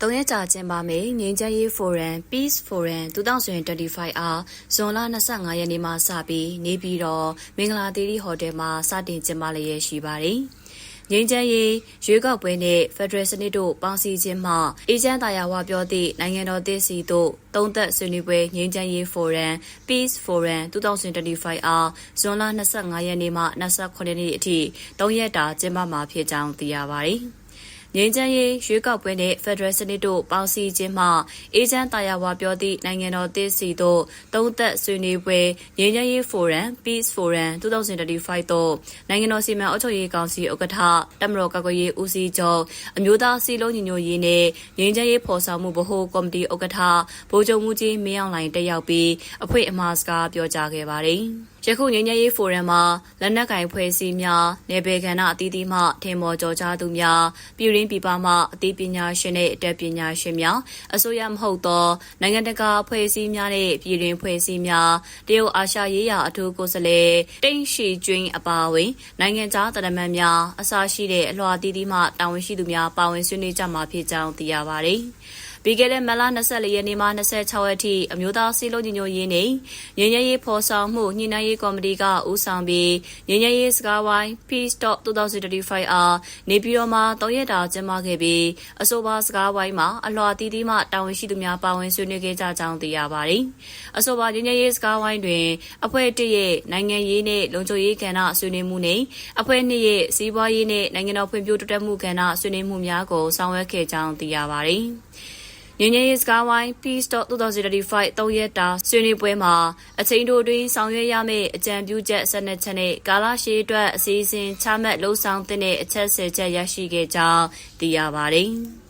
သုံးရက်ကြာကျင်းပမယ့်ငြိမ်းချမ်းရေးဖိုရမ် Peace Forum 2025အားဇွန်လ25ရက်နေ့မှစပြီးနေပြည်တော်မင်္ဂလာသီရိဟိုတယ်မှာစတင်ကျင်းပလျက်ရှိပါတယ်။ငြိမ်းချမ်းရေးရွေးကောက်ပွဲနဲ့ဖက်ဒရယ်စနစ်တို့ပေါင်းစည်းခြင်းမှအေဂျင့်တာယာဝပြောသည့်နိုင်ငံတော်တည်စီတို့သုံးသက်ဆွေးနွေးပွဲငြိမ်းချမ်းရေးဖိုရမ် Peace Forum 2025အားဇွန်လ25ရက်နေ့မှ28ရက်နေ့အထိ၃ရက်တာကျင်းပမှာဖြစ်ကြောင်းသိရပါတယ်။ ငြိမ်းချမ်းရေးရွေးကောက်ပွဲနဲ့ဖက်ဒရယ်စနစ်တို့ပေါင်းစည်းခြင်းမှအေဂျင့်တာယာဝါပြောသည့်နိုင်ငံတော်တည်စီတို့သုံးသက်ဆွေးနွေးပွဲငြိမ်းချမ်းရေးဖိုရမ် Peace Forum 2025တို့နိုင်ငံတော်စီမံအုပ်ချုပ်ရေးကောင်စီဥက္ကဋ္ဌတမတော်ကာကွယ်ရေးဦးစီးချုပ်အမျိုးသားစီလုံးညီညွတ်ရေးနဲ့ငြိမ်းချမ်းရေးဖော်ဆောင်မှုဗဟိုကော်မတီဥက္ကဋ္ဌဗိုလ်ချုပ်မှုကြီးမင်းအောင်လှိုင်တက်ရောက်ပြီးအဖွဲ့အမှားစကားပြောကြားခဲ့ပါတယ်။ယခုငြိမ်းချမ်းရေးဖိုရမ်မှာလက်နက်ကင်ဖွဲ့စည်းများနေပေကဏ္ဍအသီးသီးမှထင်ပေါ်ကျော်ကြားသူများပြည်ရင်းပြည်ပမှအသိပညာရှင်နဲ့အတတ်ပညာရှင်များအစိုးရမဟုတ်သောနိုင်ငံတကာဖွဲ့စည်းများနဲ့ပြည်ရင်းဖွဲ့စည်းများတရုတ်အာရှရေးရာအထူးကိုယ်စားလှယ်တိန့်ရှိကျွင်းအပါအဝင်နိုင်ငံခြားတရမန်များအစရှိတဲ့အလွှာအသီးသီးမှတာဝန်ရှိသူများပါဝင်ဆွေးနွေးကြမှာဖြစ်ကြောင်းသိရပါတယ်။ ပြီးခဲ့တဲ့မလ24ရက်နေ့မှ26ရက်ထိအမျိုးသားစီးလုံးညီညွတ်ရေးနဲ့ငြိမ်းချမ်းရေးဖော်ဆောင်မှုညှိနှိုင်းရေးကော်မတီကဦးဆောင်ပြီးငြိမ်းချမ်းရေးစကားဝိုင်း Peace Talk 2025အားနေပြည်တော်မှာ၃ရက်တာကျင်းပခဲ့ပြီးအဆိုပါစကားဝိုင်းမှာအလွှာတီးတီးမှတာဝန်ရှိသူများပါဝင်ဆွေးနွေးခဲ့ကြကြောင်းသိရပါတယ်။အဆိုပါငြိမ်းချမ်းရေးစကားဝိုင်းတွင်အဖွဲ့၁ရဲ့နိုင်ငံရေးနဲ့လုံခြုံရေးကဏ္ဍဆွေးနွေးမှုနဲ့အဖွဲ့၂ရဲ့စီးပွားရေးနဲ့နိုင်ငံတော်ဖွံ့ဖြိုးတိုးတက်မှုကဏ္ဍဆွေးနွေးမှုများကိုဆောင်ရွက်ခဲ့ကြောင်းသိရပါတယ်။ ငင်းငယ်ရေးစကားဝိုင်း Peace Talk 2025သုံးရက်တာဆွေးနွေးပွဲမှာအချိန်တိုတွင်ဆောင်ရွက်ရမယ့်အကြံပြုချက်၁၂ချက်နဲ့ကာလရှည်အတွက်အစီအစဉ်ချမှတ်လှုံ့ဆော်တဲ့အချက်၁၀ချက်ရရှိခဲ့ကြောင်းသိရပါတယ်။